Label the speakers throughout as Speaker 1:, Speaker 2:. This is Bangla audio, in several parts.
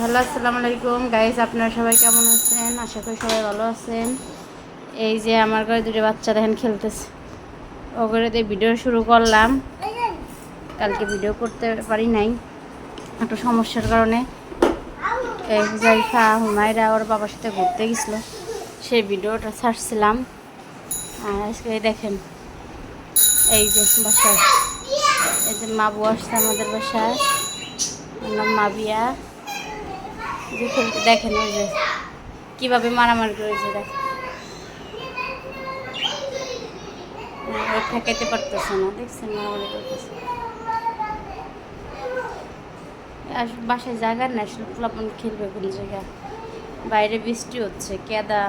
Speaker 1: হ্যালো, আসসালামু আলাইকুম। গাইজ আপনারা সবাই কেমন আছেন? আশা করি সবাই ভালো আছেন। এই যে আমার ঘরে দুটো বাচ্চা দেখেন খেলতেছে। ও দিয়ে ভিডিও শুরু করলাম। কালকে ভিডিও করতে পারি নাই। একটু সমস্যার কারণে। এই জাইফা হুমায়রা, ওর বাবার সাথে ঘুরতে গেছিল। সেই ভিডিওটা ছাড়ছিলাম। আর আজকে দেখেন, এই যে বাসায়। এই যে মা বউ আসছে আমাদের বাসায়। ওর নাম মাবিয়া। যে খেলতে দেখেন ওই যে, কীভাবে মারামারি করেছে দেখেন ও ঠেকাইতে পারতেছে না, দেখছেন মারামারি করতেছে। আর বাসায় জায়গা না আসলে পোলাপন খেলবে কোন জায়গায়? বাইরে বৃষ্টি হচ্ছে, কেদা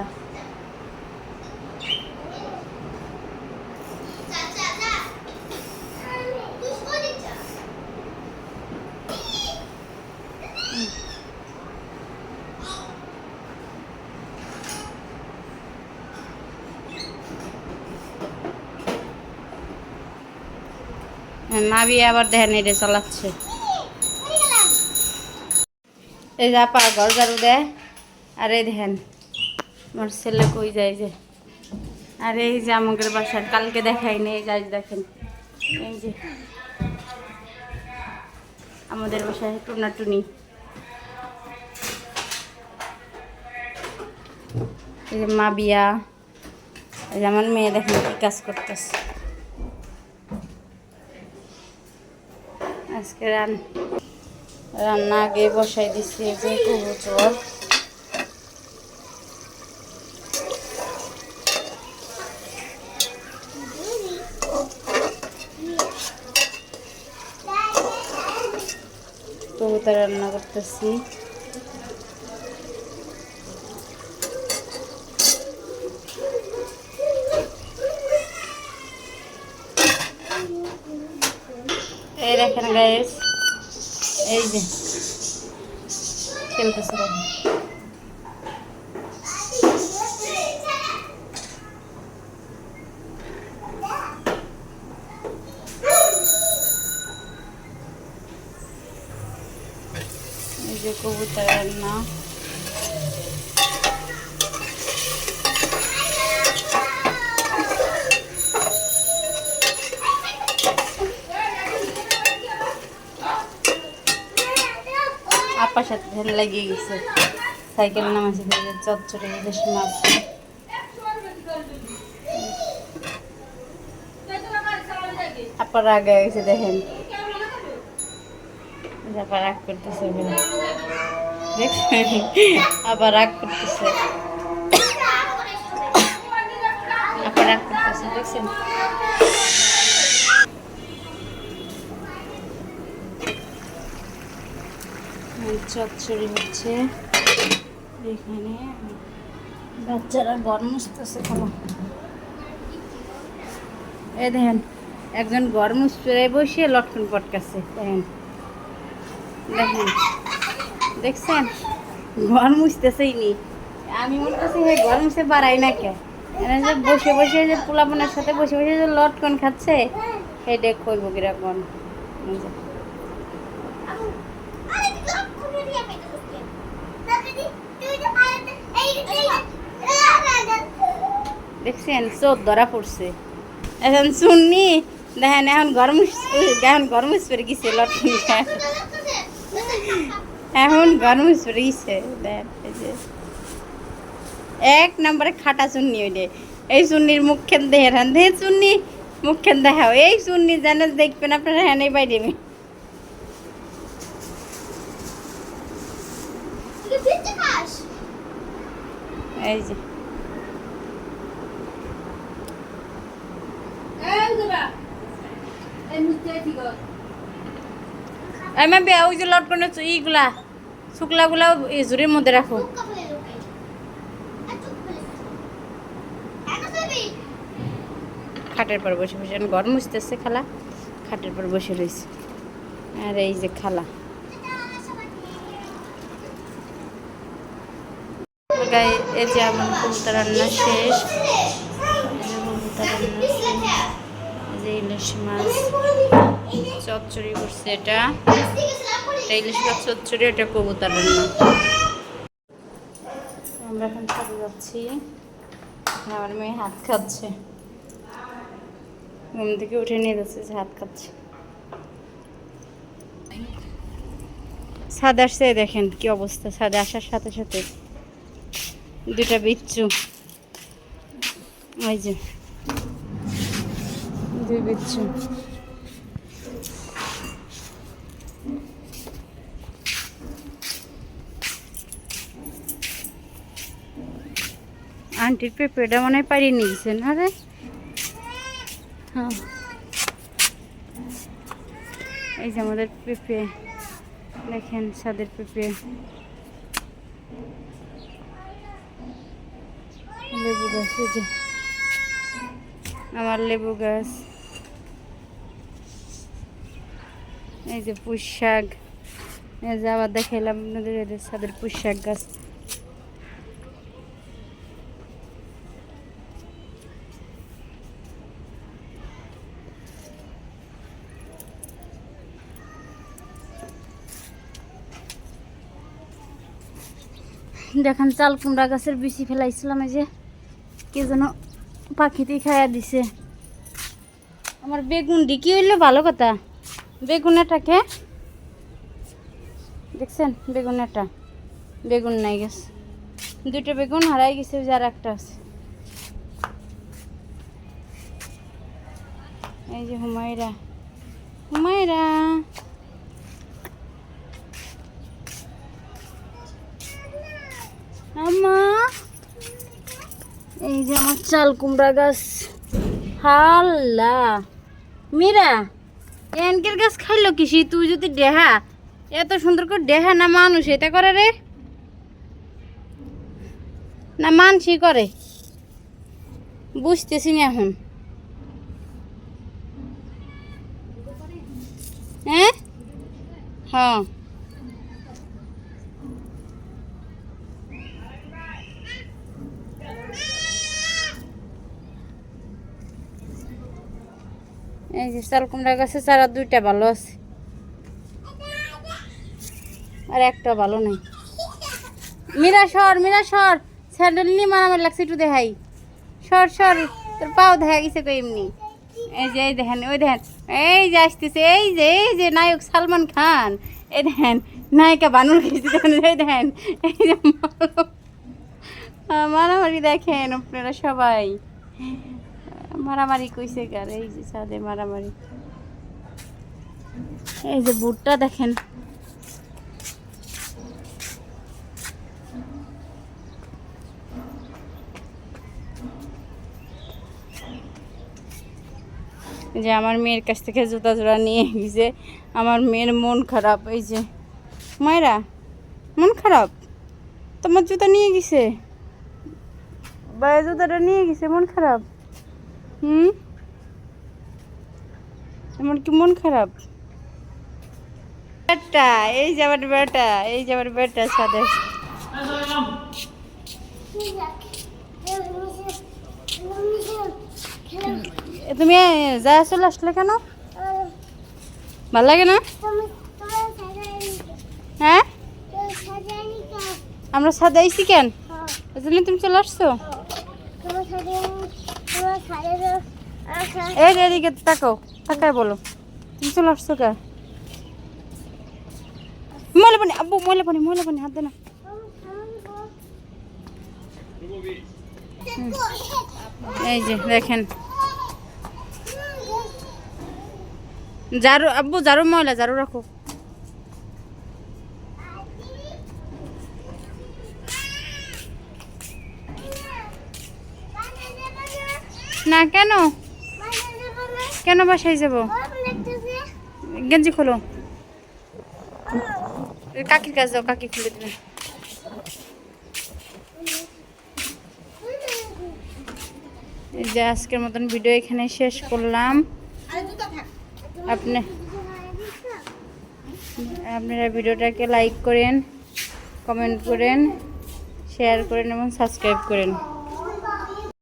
Speaker 1: মাবি আবার দেখেন এটা চালাচ্ছে। এই যে আপা ঘর ঝাড়ু দেয় আর এই দেখেন আমার ছেলে কই যায় যে। আর এই যে আমাদের বাসার, কালকে দেখাইনি এই যাই দেখেন। এই যে আমাদের বাসায় টুনাটুনি। মা বিয়া এই যে আমার মেয়ে দেখেন কি কাজ করতেছে। আজকে রান রান্না আগে বসাই দিচ্ছি যে যে কবুতর। কবুতর রান্না করতেছি। এই দেখেন গাইস এই যে। খেলতেছে দেখেন। যে কবুতর রান্না আপার লাগিয়ে গেছে। সাইকেল নামাইছে চচ্চড়ে ইলিশ মাছ। আপার আগে গেছে, দেখেন। আবার রাগ করতেছে আবার রাগ করতেছে। আবার রাগ করতেছে, দেখছেন? চচ্চড়ি হচ্ছে। এখানে বাচ্চারা গরম মুছতেছে খাব এই দেখেন, একজন গরম মুছতে বসে লটকন পটকাছে দেখেন। দেখেন, দেখছেন? ঘর মুছতেছেই নি। আমি মনে করছি হে, ঘর মুছতে পারাই না কে? যে বসে বসে যে পোলাপনের সাথে বসে বসে যে লটকন খাচ্ছে এটা কইব কীরকম। দেখছেন চোখ ধরা পড়ছে। এখন শুননি দেখেন, এখন গরম এখন গরম করে গেছে এখন গরম করে গেছে এক নম্বরে খাটা চুন্নি ওইটে এই চুন্নির মুখখান দেখে রান দেখে চুন্নি, মুখখান দেখাও। এই চুন্নি যেন দেখবেন আপনারা হ্যাঁ এই বাইরে এই যে। আমি বে ওই যে ইগুলা শুকলাগুলা এই ঝুড়ির মধ্যে রাখো। খাটের পর বসে বসে ঘর মুছতেছে খালা। খাটের পর বসে রয়েছে আর এই যে খালা। গায়ে এই যে আমার রান্না শেষ। যে রান্না। ইলিশ মাছ। এটা। একটা ইলিশ মাছ, চচ্চড়ি, এটা কবুতরের না আমরা এখন যাচ্ছি আমার মেয়ে হাত খাচ্ছে ঘুম থেকে উঠে নিয়ে যাচ্ছে, যে হাত খাচ্ছে ছাদ আসছে দেখেন কি অবস্থা ছাদে আসার সাথে সাথে। দুটা বিচ্ছু। ওই যে। দুই বিচ্ছু। আন্টির পেঁপেটা মনে হয় পাড়িয়ে নিয়েছেন আরে হ্যাঁ। এই যে আমাদের পেঁপে। দেখেন ছাদের পেঁপে। লেবু গাছ যে। আমার লেবু গাছ। এই যে পুঁই শাক। এই যে আবার দেখাইলাম আপনাদের এই যে ছাদের পুঁই শাক গাছ। দেখেন চাল কুমড়া গাছের বিচি ফেলাইছিলাম এই যে। কে যেন পাখিতে খাইয়া দিছে। আমার বেগুন ডিকি হইলে? ভালো কথা। বেগুনেটাকে, দেখছেন? বেগুনেটা। বেগুন নাই গেছে। দুটো বেগুন হারাই গেছে, ওই যে আর একটা আছে। এই যে হুমায়রা। হুমায়রা। আমা এই যে আমার চাল কুমড়া গাছ। হাল্লা। মীরা, এনকের গাছ খাইলো কিসি তুই যদি দেহা, এত সুন্দর করে দেহা না মানুষ, এটা করে রে। না মানসি করে। বুঝতেছি না এখন। হ্যাঁ? হ্যাঁ এই যে চাল কুমড়া গাছে চারা দুইটা ভালো আছে। আর একটা ভালো নেই। মীরা, সর মীরা, সর। স্যান্ডেল নিয়ে মারামারি লাগছে, একটু দেখাই। সর সর, তোর পাও দেখা গেছে তো এমনি? এই যে, এই দেখেন, ওই দেখেন, এই যে আসতেছে, এই যে এই যে নায়ক সালমান খান। এই দেখেন, নায়িকা বানুর দেখেন এই দেখেন, এই যে মারামারি দেখেন আপনারা সবাই। মারামারি কইছে কার এই যে ছাদে মারামারি। এই যে বুটটা দেখেন। যে আমার মেয়ের কাছ থেকে জুতা জোড়া নিয়ে গেছে। আমার মেয়ের মন খারাপ, এই যে। মায়েরা, মন খারাপ? তোমার জুতা নিয়ে গেছে? বাইরে জুতাটা নিয়ে গেছে, মন খারাপ? হুম? এমন কি মন খারাপ? বেটা এই যে আমার বেটা এই যে আমার বেটা সাথে। তুমি যা চলে আসলে কেন? ভালো লাগে না? হ্যাঁ? আমরা সাদাইছি কেন? এই জন্য তুমি চলে আসছো? এই এদিকে তাকাও, তাকায় বলো। তুমি চলে আসছো কে? ময়লা পানি আব্বু ময়লা পানি ময়লা পানি হাত দে না। এই যে, দেখেন। ঝাড়ু আব্বু ঝাড়ু ময়লা ঝাড়ু রাখো। না, কেন? কেন বাসায় যাব? গেঞ্জি খোলো। কাকির কাছে যাও, কাকি খুলে দেবে। এই যে আজকের মতন ভিডিও এখানে শেষ করলাম। আপনি আপনারা ভিডিওটাকে লাইক করেন কমেন্ট করেন শেয়ার করেন এবং সাবস্ক্রাইব করেন।